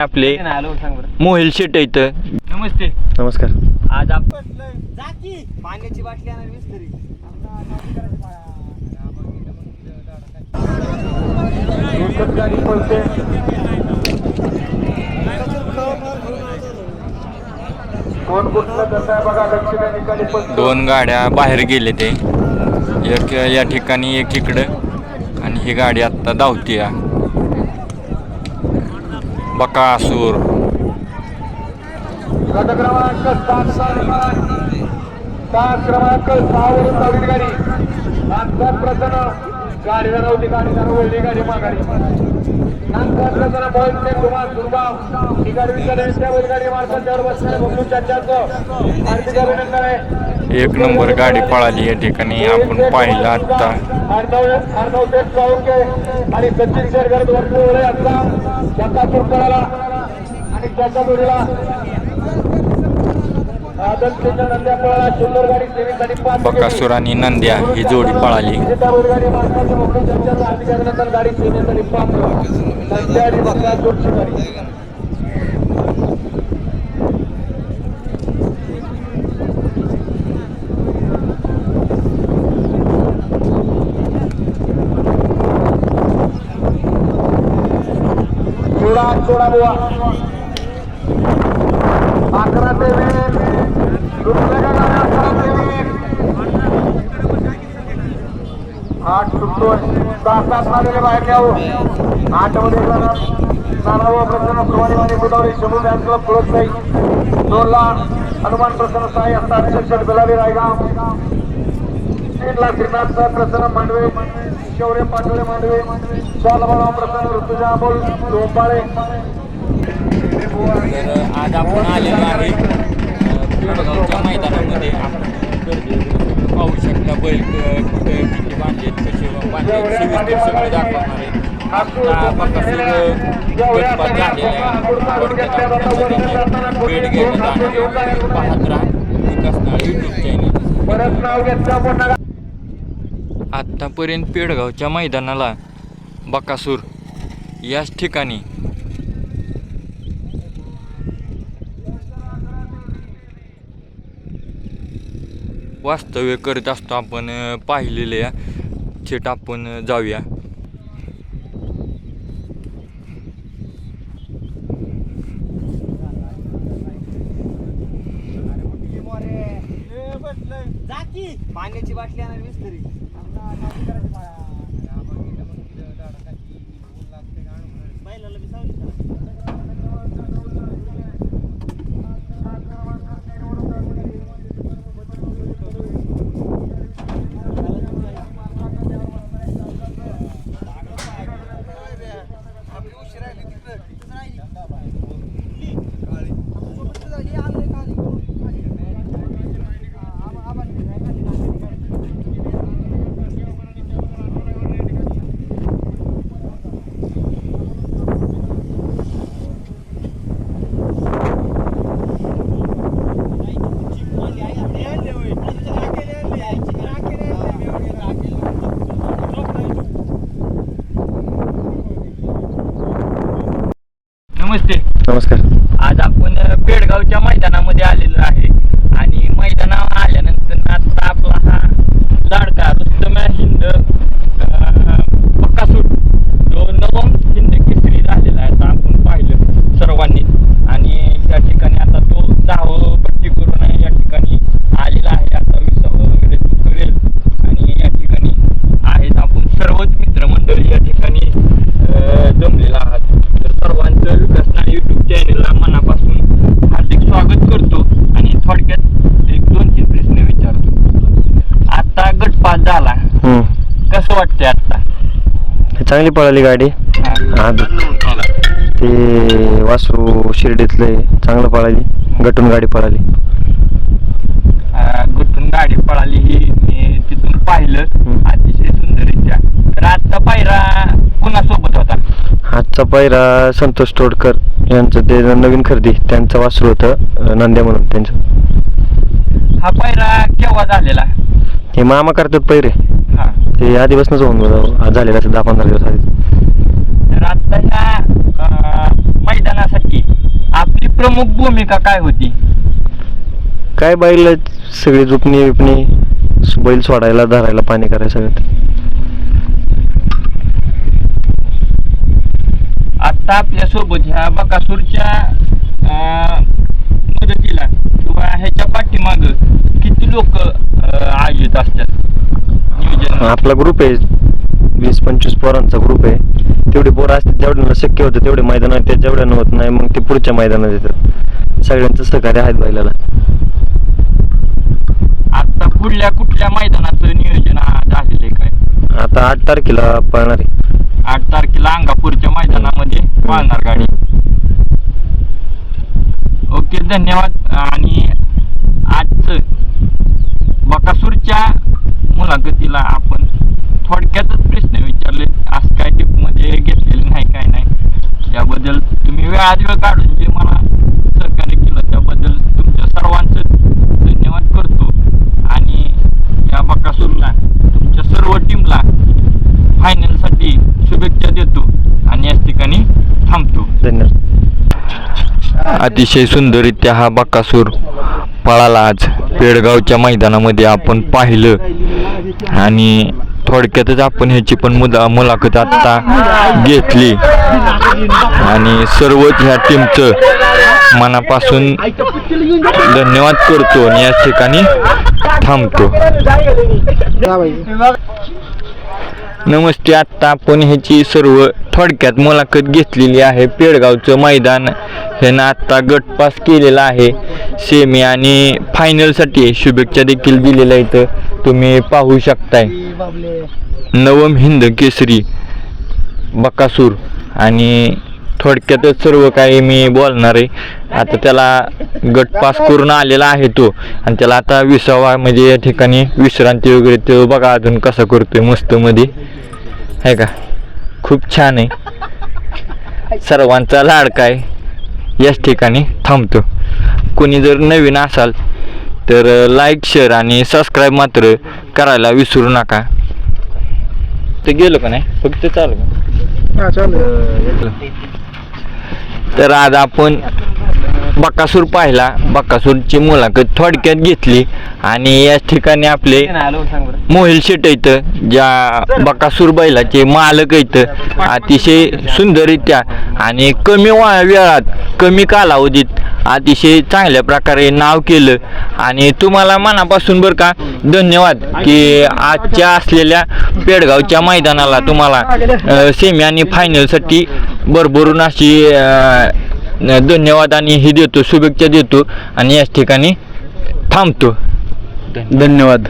आपले आलो सांग बरं. मोहिल शेट इथं नमस्ते. नमस्कार. आज आपण पाण्याची बाटली दोन गाड्या बाहेर गेले ते. एक या ठिकाणी एक इकडं. आणि ही गाडी आत्ता धावती बकासूर गट क्रमांक सात सात सात क्रमांक सहावरून नवीन गाडी नंतर प्रथम गाडी नव्हती गाडी वळली गाडी माघारी. नंतर प्रथम मोहित कुमार सुरबाव ही गाडी विचार त्या बैलगाडी मार्गावर बसणारे बबलू चाच्याचं हार्दिक अभिनंदन आहे. एक नंबर गाडी पळाली या ठिकाणी. आपण पाहिलं आत्ता. आणि सचिन आता त्याचा तुरकराला आणि नंद्या पळाला बकासूर आणि नंद्या ही जोडी पळाली गाडी. सेवेसाठी बुवा. अकरा ते वीस. दुसऱ्या गाड्या अकरा ते वीस? आठ सुटतोय सहा सात नालेले बाहेर घ्यावं आठमध्ये नानावं प्रसन्न सुवारी आणि बुधावरी शंभू बँक क्लब पुरत नाही. दोन लाख हनुमान प्रसन्न साई असतात शिक्षण बेलारी रायगाव. तीन लाख श्रीनाथ साहेब प्रसन्न मांडवे शौर्य पाटोळे मांडवे बालबाळा प्रसन्न ऋतुजा बोल तर आज आपण आलेलो आहे मैदानामध्ये. पाहू शकता बैल कुठे किती बांधलेत कसे सविस्तर सगळे दाखवणार आहे. भेट राहा. विकास नाळे यूट्यूब चॅनल परत नाव घेतलं आत्तापर्यंत पेडगावच्या मैदानाला बकासूर याच ठिकाणी. वास्तव्य करत असतो आपण पाहिलेले थेट आपण जाऊया. पाण्याची बाटली आणा वीस तरी बैलाला बी सांगितलं नमस्ते. नमस्कार. आज आपण पेडगावच्या मैदानामध्ये आलेलो आहे आणि मैदानावर आल्यानंतर आता आपला हा लाडका रुस्तम हिंद अ, बकासूर जो नवम हिंद केसरी झालेला आहे आता आपण पाहिलं सर्वांनी आणि या ठिकाणी आता तो दहावं पट्टी करून या ठिकाणी आलेला आहे आता विसावं वगैरे तो करेल आणि या ठिकाणी आहेत आपण सर्वच मित्रमंडळी या ठिकाणी अ, जमलेला आहात तर सर्वांचं विकासना युट्यूब चॅनलला मनापासून हार्दिक स्वागत करतो आणि थोडक्यात एक दोन तीन प्रश्न विचारतो आता गटपात झाला हम्म. कसं वाटतंय आता चांगली पळाली गाडी. हा ते वासरू शिर्डीतले चांगलं पळाली गटून गाडी पळाली. अं, गुंतून गाडी पळाली ही मी तिथून पाहिलं. अतिशय सुंदररित्या तर आता पायरा कुणासोबत होता? आजचा पहिरा संतोष तोडकर यांचं ते नवीन खरेदी त्यांचं वासरू होतं नंद्या म्हणून त्यांचं. हा पायरा केव्हा झालेला? हे मामा करतात पैरे. हा ते आधीपासूनच होऊन झालेलं असं दहा पंधरा दिवस आधी तर मैदानासाठी आपली प्रमुख भूमिका काय होती? काय बैल सगळी झुपणी बिपणी बैल सोडायला धरायला पाणी करायला सगळं. आता आपल्यासोबत ह्या बकासूरच्या अं, मदतीला किंवा ह्याच्या पाठीमाग किती लोक आयोजित असतात? आपला ग्रुप आहे. वीस पंचवीस पोरांचा ग्रुप आहे. तेवढे पोरं असतात जेवढ्यांना शक्य होतं तेवढे मैदानात त्या जेवढ्यांना होत नाही मग ते पुढच्या मैदानात येतात. सगळ्यांचं सहकार्य आहेत बैलाला. आता पुढल्या कुठल्या मैदानाचं नियोजन झालेलं आहे काय? आता आठ तारखेला पळणार आहे. आठ तारखेला अंगापूरच्या मैदानामध्ये पाळणार गाडी. ओके धन्यवाद. आणि आजचं बकासूरच्या मुलाखतीला आपण थोडक्यातच प्रश्न विचारले आज काय टिपमध्ये घेतलेले नाही काय नाही याबद्दल तुम्ही वेळ काढून जे मला सरकारने केलं त्याबद्दल तुमच्या सर्वांचं धन्यवाद करतो. आणि या बकासूरला तुमच्या सर्व टीमला फायनलसाठी शुभेच्छा देतो आणि याच ठिकाणी थांबतो. धन्यवाद. अतिशय सुंदररित्या हा बकासूर पळाला आज. पेडगावच्या मैदानामध्ये आपण पाहिलं. आणि थोडक्यातच आपण ह्याची पण मुदा मुलाखत आत्ता घेतली. आणि सर्वच ह्या टीमचं मनापासून धन्यवाद करतो आणि या ठिकाणी थांबतो. नमस्ते आत्ता आपण ह्याची सर्व थोडक्यात मुलाखत घेतलेली आहे. पेडगावचं मैदान ह्यानं आत्ता गट पास केलेला आहे. सेमी आणि फायनलसाठी शुभेच्छा देखील दिलेल्या इथं तुम्ही पाहू शकताय. नवम हिंद केसरी बकासूर. आणि थोडक्यातच सर्व काही मी बोलणार आहे. आता त्याला गट पास करून आलेला आहे तो. आणि त्याला आता विसावा म्हणजे या ठिकाणी विश्रांती वगैरे तो बघा अजून कसा करतोय मस्त मध्ये. आहे का? खूप छान आहे. सर्वांचा लाडका आहे. याच ठिकाणी थांबतो. कोणी जर नवीन असाल तर लाईक शेअर आणि सबस्क्राईब मात्र करायला विसरू नका. ते गेलो का नाही? फक्त चालू तर आज आपण बकासूर पाहिला. बकासूरची मुलाखत थोडक्यात घेतली. आणि याच ठिकाणी आपले मोहिल शेट इथं ज्या बकासूर बैलाचे मालक इथं अतिशय सुंदररित्या आणि कमी वेळात कमी कालावधीत अतिशय चांगल्या प्रकारे नाव केलं. आणि तुम्हाला मनापासून बरं का धन्यवाद की आजच्या असलेल्या पेडगावच्या मैदानाला तुम्हाला सेमी आणि फायनलसाठी भरभरून अशी धन्यवाद आणि हे देतो शुभेच्छा देतो आणि याच ठिकाणी थांबतो. धन्यवाद.